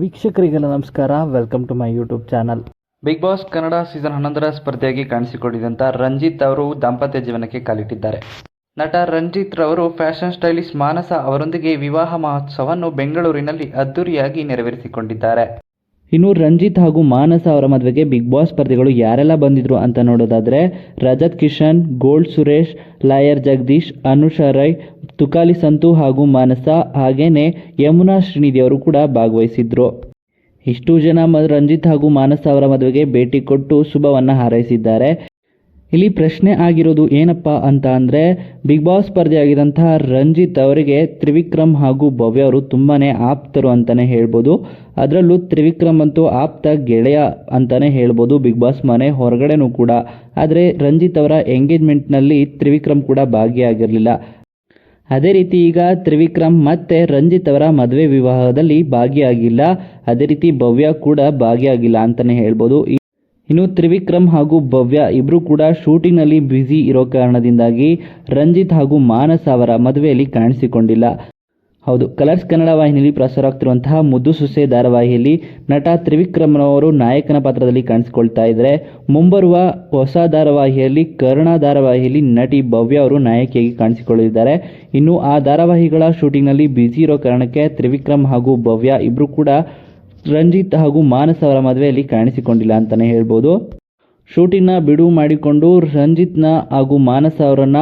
ವೀಕ್ಷಕರಿಗೆಲ್ಲ ನಮಸ್ಕಾರ. Welcome to my YouTube channel big boss Kannada season ಹನ್ನೊಂದರ ಸ್ಪರ್ಧೆಯಾಗಿ ಕಾಣಿಸಿಕೊಂಡಿದ್ದಂಥ ರಂಜಿತ್ ಅವರು ದಾಂಪತ್ಯ ಜೀವನಕ್ಕೆ ಕಾಲಿಟ್ಟಿದ್ದಾರೆ. ನಟ ರಂಜಿತ್ ರವರು ಫ್ಯಾಷನ್ ಸ್ಟೈಲಿಸ್ಟ್ ಮಾನಸ ಅವರೊಂದಿಗೆ ವಿವಾಹ ಮಹೋತ್ಸವವನ್ನು ಬೆಂಗಳೂರಿನಲ್ಲಿ ಅದ್ದೂರಿಯಾಗಿ ನೆರವೇರಿಸಿಕೊಂಡಿದ್ದಾರೆ. ಇನ್ನು ರಂಜಿತ್ ಹಾಗೂ ಮಾನಸ ಅವರ ಮದುವೆಗೆ ಬಿಗ್ ಬಾಸ್ ಸ್ಪರ್ಧಿಗಳು ಯಾರೆಲ್ಲ ಬಂದಿದ್ರು ಅಂತ ನೋಡೋದಾದ್ರೆ ರಜತ್ ಕಿಶನ್ ಗೋಲ್ಡ್ ಸುರೇಶ್, ಲಾಯರ್ ಜಗದೀಶ್, ಅನುಷಾ ರೈ, ತುಕಾಲಿ ಸಂತು ಹಾಗೂ ಮಾನಸ. ಹಾಗೇನೆ ಯಮುನಾ ಶ್ರೀನಿಧಿ ಅವರು ಕೂಡ ಭಾಗವಹಿಸಿದ್ರು. ಇಷ್ಟು ಜನ ರಂಜಿತ್ ಹಾಗೂ ಮಾನಸ ಅವರ ಮದುವೆಗೆ ಭೇಟಿ ಕೊಟ್ಟು ಶುಭವನ್ನು ಹಾರೈಸಿದ್ದಾರೆ. ಇಲ್ಲಿ ಪ್ರಶ್ನೆ ಆಗಿರೋದು ಏನಪ್ಪ ಅಂತ ಅಂದರೆ ಬಿಗ್ ಬಾಸ್ ಸ್ಪರ್ಧೆಯಾಗಿದ್ದಂತಹ ರಂಜಿತ್ ಅವರಿಗೆ ತ್ರಿವಿಕ್ರಮ್ ಹಾಗೂ ಭವ್ಯ ಅವರು ತುಂಬಾ ಆಪ್ತರು ಅಂತಲೇ ಹೇಳ್ಬೋದು. ಅದರಲ್ಲೂ ತ್ರಿವಿಕ್ರಮ್ ಅಂತೂ ಆಪ್ತ ಗೆಳೆಯ ಅಂತಲೇ ಹೇಳ್ಬೋದು ಬಿಗ್ ಬಾಸ್ ಮನೆ ಹೊರಗಡೆನೂ ಕೂಡ. ಆದರೆ ರಂಜಿತ್ ಅವರ ಎಂಗೇಜ್ಮೆಂಟ್ನಲ್ಲಿ ತ್ರಿವಿಕ್ರಮ್ ಕೂಡ ಭಾಗಿಯಾಗಿರಲಿಲ್ಲ. ಅದೇ ರೀತಿ ಈಗ ತ್ರಿವಿಕ್ರಮ್ ಮತ್ತೆ ರಂಜಿತ್ ಅವರ ಮದುವೆ ವಿವಾಹದಲ್ಲಿ ಭಾಗಿಯಾಗಿಲ್ಲ. ಅದೇ ರೀತಿ ಭವ್ಯ ಕೂಡ ಭಾಗಿಯಾಗಿಲ್ಲ ಅಂತಲೇ ಹೇಳ್ಬೋದು. ಇನ್ನು ತ್ರಿವಿಕ್ರಮ್ ಹಾಗೂ ಭವ್ಯ ಇಬ್ಬರು ಕೂಡ ಶೂಟಿಂಗ್ನಲ್ಲಿ ಬ್ಯುಸಿ ಇರೋ ಕಾರಣದಿಂದಾಗಿ ರಂಜಿತ್ ಹಾಗೂ ಮಾನಸ ಅವರ ಮದುವೆಯಲ್ಲಿ ಕಾಣಿಸಿಕೊಂಡಿಲ್ಲ. ಹೌದು, ಕಲರ್ಸ್ ಕನ್ನಡ ವಾಹಿನಿಯಲ್ಲಿ ಪ್ರಸಾರ ಪ್ರಸಾರವಾಗ್ತಿರುವಂತಹ ಮುದ್ದು ಸುಸೆ ಧಾರಾವಾಹಿಯಲ್ಲಿ ನಟ ತ್ರಿವಿಕ್ರಮ್ನವರು ನಾಯಕನ ಪಾತ್ರದಲ್ಲಿ ಕಾಣಿಸಿಕೊಳ್ತಾ ಇದ್ದಾರೆ ಮುಂಬರುವ ಹೊಸ ಧಾರಾವಾಹಿಯಲ್ಲಿ ಕರ್ಣ ಧಾರಾವಾಹಿಯಲ್ಲಿ ನಟಿ ಭವ್ಯ ಅವರು ನಾಯಕಿಯಾಗಿ ಕಾಣಿಸಿಕೊಳ್ಳಲಿದ್ದಾರೆ. ಇನ್ನು ಆ ಧಾರಾವಾಹಿಗಳ ಶೂಟಿಂಗ್ನಲ್ಲಿ ಬ್ಯುಸಿ ಇರೋ ಕಾರಣಕ್ಕೆ ತ್ರಿವಿಕ್ರಮ್ ಹಾಗೂ ಭವ್ಯ ಇಬ್ಬರು ಕೂಡ ರಂಜಿತ್ ಹಾಗೂ ಮಾನಸ್ ಅವರ ಮದುವೆಯಲ್ಲಿ ಕಾಣಿಸಿಕೊಂಡಿಲ್ಲ ಅಂತಲೇ ಹೇಳ್ಬೋದು. ಶೂಟಿಂಗ್ನ ಬಿಡುವು ಮಾಡಿಕೊಂಡು ರಂಜಿತ್ನ ಹಾಗೂ ಮಾನಸ ಅವರನ್ನ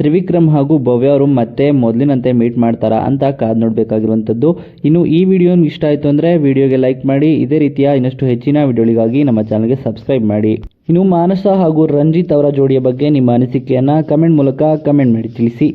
ತ್ರಿವಿಕ್ರಮ್ ಹಾಗೂ ಭವ್ಯ ಅವರು ಮತ್ತೆ ಮೊದಲಿನಂತೆ ಮೀಟ್ ಮಾಡ್ತಾರಾ ಅಂತ ಕಾದು ನೋಡಬೇಕಾಗಿರುವಂಥದ್ದು. ಇನ್ನು ಈ ವಿಡಿಯೋ ಇಷ್ಟ ಆಯಿತು ಅಂದರೆ ವಿಡಿಯೋಗೆ ಲೈಕ್ ಮಾಡಿ, ಇದೇ ರೀತಿಯ ಇನ್ನಷ್ಟು ಹೆಚ್ಚಿನ ವಿಡಿಯೋಗಳಿಗಾಗಿ ನಮ್ಮ ಚಾನಲ್ಗೆ ಸಬ್ಸ್ಕ್ರೈಬ್ ಮಾಡಿ. ಇನ್ನು ಮಾನಸ ಹಾಗೂ ರಂಜಿತ್ ಅವರ ಜೋಡಿಯ ಬಗ್ಗೆ ನಿಮ್ಮ ಅನಿಸಿಕೆಯನ್ನು ಕಮೆಂಟ್ ಮೂಲಕ ಕಮೆಂಟ್ ಮಾಡಿ ತಿಳಿಸಿ.